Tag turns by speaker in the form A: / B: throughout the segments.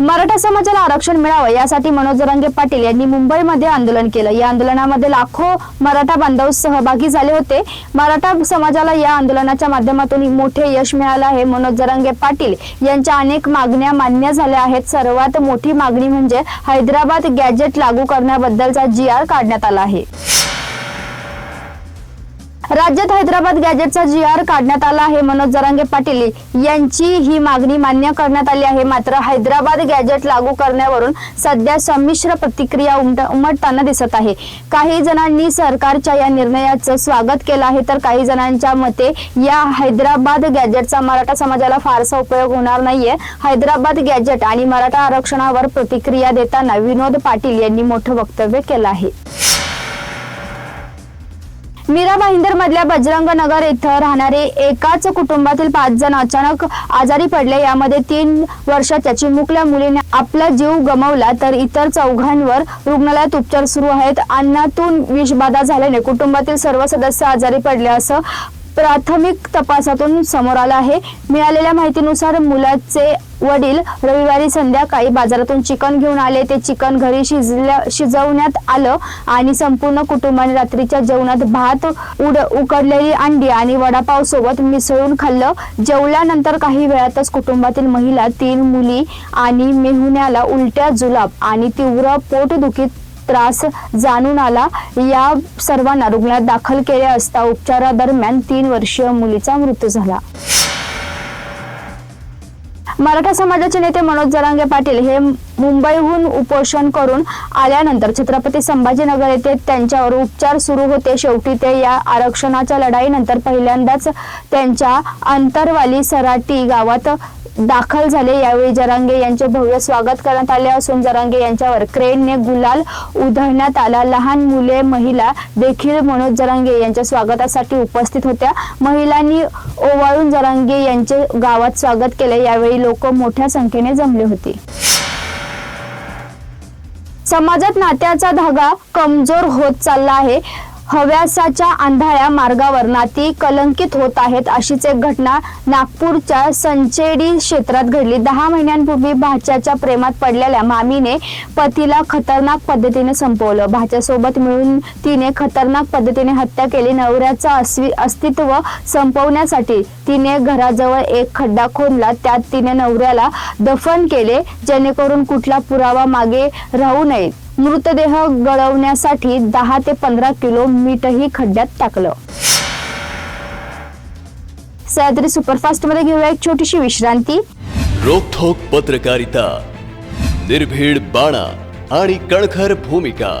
A: मराठा समाजाला आरक्षण मिळावं यासाठी मनोज जरांगे पाटील यांनी मुंबईमध्ये आंदोलन केलं. या आंदोलनामध्ये लाखो मराठा बांधव सहभागी झाले होते. मराठा समाजाला या आंदोलनाच्या माध्यमातून मोठे यश मिळालं आहे. मनोज जरांगे पाटील यांच्या अनेक मागण्या मान्य झाल्या आहेत. सर्वात मोठी मागणी म्हणजे हैदराबाद गॅजेट लागू करण्याबद्दलचा जी आर काढण्यात आला आहे. राज्यात हैदराबाद गॅजेटचा जी आर काढण्यात आला आहे. मनोज जरांगे पाटील यांची ही मागणी मान्य करण्यात आली आहे. मात्र हैदराबाद गॅजेट लागू करण्यावरून सध्या संमिश्र प्रतिक्रिया उमट- उमटताना दिसत आहे. काही जणांनी सरकारच्या या निर्णयाचं स्वागत केलं आहे. तर काही जणांच्या मते या हैदराबाद गॅजेटचा मराठा समाजाला फारसा उपयोग होणार नाहीये. हैदराबाद गॅजेट आणि मराठा आरक्षणावर प्रतिक्रिया देताना विनोद पाटील यांनी मोठं वक्तव्य केलं आहे. मीरा भाईंदर मधल्या बजरंग नगर इथं राहणारे एकाच कुटुंबातील पाच जण अचानक आजारी पडले. यामध्ये तीन वर्षाच्या चिमुकल्या मुलीने आपला जीव गमावला तर इतर चौघांवर रुग्णालयात उपचार सुरू आहेत. अन्नातून विषबाधा झाल्याने कुटुंबातील सर्व सदस्य आजारी पडले असं प्राथमिक तपासातून समोर आलं आहे. मिळालेल्या माहितीनुसार मुलाचे वडील रविवारी संध्याकाळी बाजारातून चिकन घेऊन आले. ते चिकन घरी शिजल्या शिजवण्यात आलं आणि संपूर्ण कुटुंबाने रात्रीच्या जेवणात भात उड उकडलेली अंडी आणि वडापाव सोबत मिसळून खाल्लं. जेवल्यानंतर काही वेळातच कुटुंबातील महिला तीन मुली आणि मेहुण्याला उलट्या जुलाब आणि तीव्र पोटदुखीत त्रास जाणून आला. या सर्वांना रुग्णालयात दाखल केले असता उपचारादरम्यान तीन वर्षीय मुलीचा मृत्यू झाला. मराठा समाजाचे नेते मनोज जरांगे पाटील हे मुंबईहून उपोषण करून आल्यानंतर छत्रपती संभाजीनगर येथे त्यांच्यावर उपचार सुरू होते. शेवटी ते या आरक्षणाच्या लढाईनंतर पहिल्यांदाच त्यांच्या अंतरवाली सराटी गावात दाखल झाले. यावेळी जरांगे यांचे भव्य स्वागत करण्यात आले असून जरांगे यांच्यावर क्रेनने गुलाल उधळण्यात आला. लहान मुले महिला देखील मनोज जरांगे यांच्या स्वागतासाठी उपस्थित होत्या. महिलांनी ओवाळून जरांगे यांचे गावात स्वागत केले. यावेळी लोक मोठ्या संख्येने जमले होते. समाजात नात्याचा धागा कमजोर होत चालला आहे. हव्यासाच्या अंधाऱ्या मार्गावर नाती कलंकित होत आहेत अशीच एक घटना नागपूरच्या संचेडी क्षेत्रात घडली. दहा महिन्यांपूर्वी भाच्याच्या प्रेमात पडलेल्या मामीने पतीला खतरनाक पद्धतीने संपवलं. भाच्यासोबत मिळून तिने खतरनाक पद्धतीने हत्या केली. नवऱ्याचं अस्वी अस्तित्व संपवण्यासाठी तिने घराजवळ एक खड्डा खोदला. त्यात तिने नवऱ्याला दफन केले जेणेकरून कुठला पुरावा मागे राहू नये. मृतदेह गळवण्यासाठी दहा ते पंधरा किलो मीठही खड्ड्यात टाकलं. सह्याद्री सुपरफास्टमध्ये घेऊया एक छोटीशी विश्रांती.
B: रोखोक पत्रकारिता निर्भीड बाणा आणि कणखर भूमिका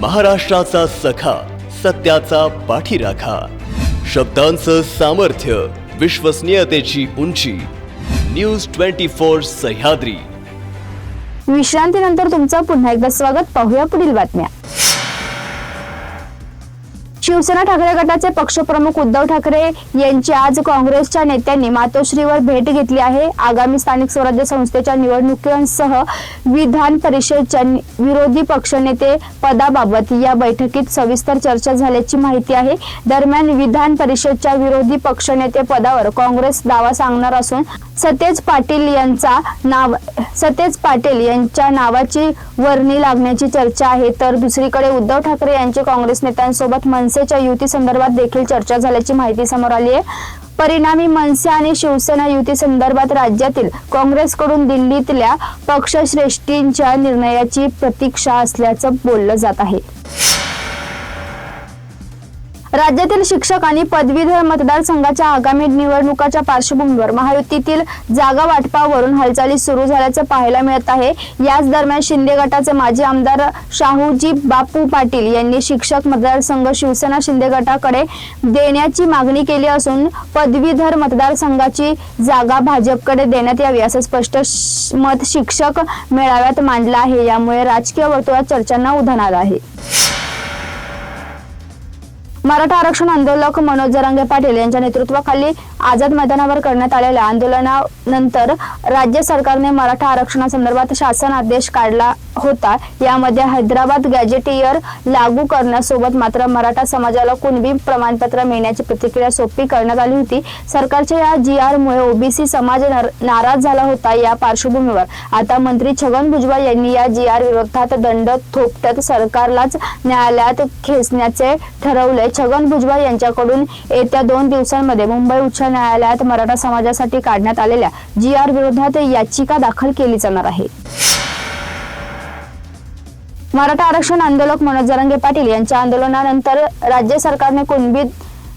B: महाराष्ट्राचा सखा सत्याचा पाठीराखा शब्दांचं सामर्थ्य विश्वसनीयतेची उंची न्यूज ट्वेंटी फोर सह्याद्री.
A: विश्रांतीनंतर तुमचं पुन्हा एकदा स्वागत. पाहूया पुढील बातम्या. शिवसेना ठाकरे गटाचे पक्षप्रमुख उद्धव ठाकरे यांची आज काँग्रेसच्या नेत्यांनी मातोश्रीवर भेट घेतली आहे. आगामी स्थानिक स्वराज्य संस्थेच्या निवडणुकांसह विधान परिषदच्या विरोधी पक्षनेते पदाबाबत या बैठकीत सविस्तर चर्चा झाल्याची माहिती आहे. दरम्यान विधान परिषदच्या विरोधी पक्षनेते पदावर काँग्रेस दावा सांगणार असून सतेज पाटील यांचा नाव सतेज पाटील यांच्या नावाची वर्णी लागण्याची चर्चा आहे. तर दुसरीकडे उद्धव ठाकरे यांची काँग्रेस नेत्यांसोबत मनसेच्या युती संदर्भात देखील चर्चा झाल्याची माहिती समोर आली आहे. परिणामी मनसे आणि शिवसेना युती संदर्भात राज्यातील काँग्रेसकडून दिल्लीतल्या पक्षश्रेष्ठींच्या निर्णयाची प्रतीक्षा असल्याचं बोललं जात आहे. राज्यातील शिक्षक आणि पदवीधर मतदारसंघाच्या आगामी निवडणुकाच्या पार्श्वभूमीवर महायुतीतील जागा वाटपावरून हालचाली सुरू झाल्याचं पाहायला मिळत आहे. याच दरम्यान शिंदे गटाचे माजी आमदार शाहूजी बापू पाटील यांनी शिक्षक मतदारसंघ शिवसेना शिंदे गटाकडे देण्याची मागणी केली असून पदवीधर मतदारसंघाची जागा भाजपकडे देण्यात यावी असं स्पष्ट मत शिक्षक मेळाव्यात मांडलं आहे. यामुळे राजकीय वर्तुळात चर्चांना उधाण आलं आहे. मराठा आरक्षण आंदोलक मनोज जरांगे पाटील यांच्या नेतृत्वाखाली आझाद मैदानावर करण्यात आलेल्या आंदोलनानंतर राज्य सरकारने मराठा आरक्षणासंदर्भात शासन आदेश काढला होता. यामध्ये हैदराबाद गॅजेटियर लागू करण्यासोबत मात्र मराठा समाजाला कुणबी प्रमाणपत्र मिळण्याची प्रतिक्रिया सोपी करण्यात आली होती. सरकारच्या या जी आर मुळे ओबीसी समाज नार- नाराज झाला होता या पार्श्वभूमीवर. आता मंत्री छगन भुजबळ यांनी या जी आर विरोधात दंड थोपटत सरकारलाच न्यायालयात खेचण्याचे ठरवले. छगन भुजबळ यांच्याकडून येत्या दोन दिवसांमध्ये मुंबई उच्च न्यायालयात मराठा समाजासाठी काढण्यात आलेल्या जी आर विरोधात याचिका दाखल केली जाणार आहे. मराठा आरक्षण आंदोलक मनोज जरांगे पाटील यांच्या आंदोलनानंतर राज्य सरकारने कुणबी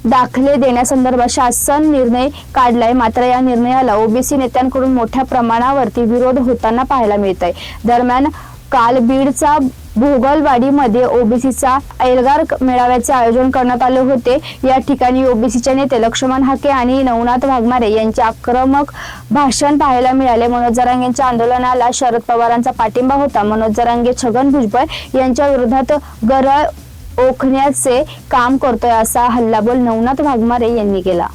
A: दाखले देण्यासंदर्भात शासन निर्णय काढलाय. मात्र या निर्णयाला ओबीसी नेत्यांकडून मोठ्या प्रमाणावरती विरोध होताना पाहायला मिळत आहे दरम्यान काल बीडचा भोगलवाडीमध्ये ओबीसीचा एल्गार मेळाव्याचे आयोजन करण्यात आले होते. या ठिकाणी ओबीसीचे नेते लक्ष्मण हाके आणि नवनाथ वाघमारे यांचे आक्रमक भाषण पाहायला मिळाले. मनोज जरांगे यांच्या आंदोलनाला शरद पवारांचा पाठिंबा होता. मनोज जरांगे छगन भुजबळ यांच्या विरोधात गरळ ओखण्याचे काम करतोय असा हल्लाबोल नवनाथ वाघमारे यांनी केला.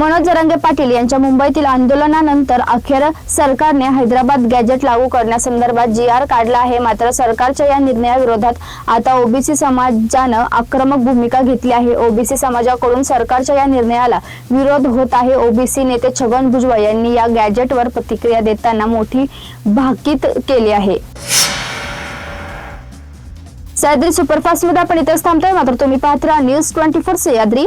A: मनोज जरंगे पाटील यांच्या मुंबईतील आंदोलनानंतर अखेर सरकारने हैदराबाद गॅजेट लागू करण्यासंदर्भात जी आर काढला आहे. मात्र सरकारच्या या निर्णयाविरोधात आता ओबीसी समाजानं आक्रमक भूमिका घेतली आहे. ओबीसी समाजाकडून सरकारच्या या निर्णयाला विरोध होत आहे. ओबीसी नेते छगन भुजबळ यांनी या गॅजेटवर प्रतिक्रिया देताना मोठी भाकीत केली आहे. सह्याद्री सुपरफास्टमध्ये आपण इथंच थांबतोय. मात्र तुम्ही पाहत राहा न्यूज ट्वेंटी फोर सह्याद्री.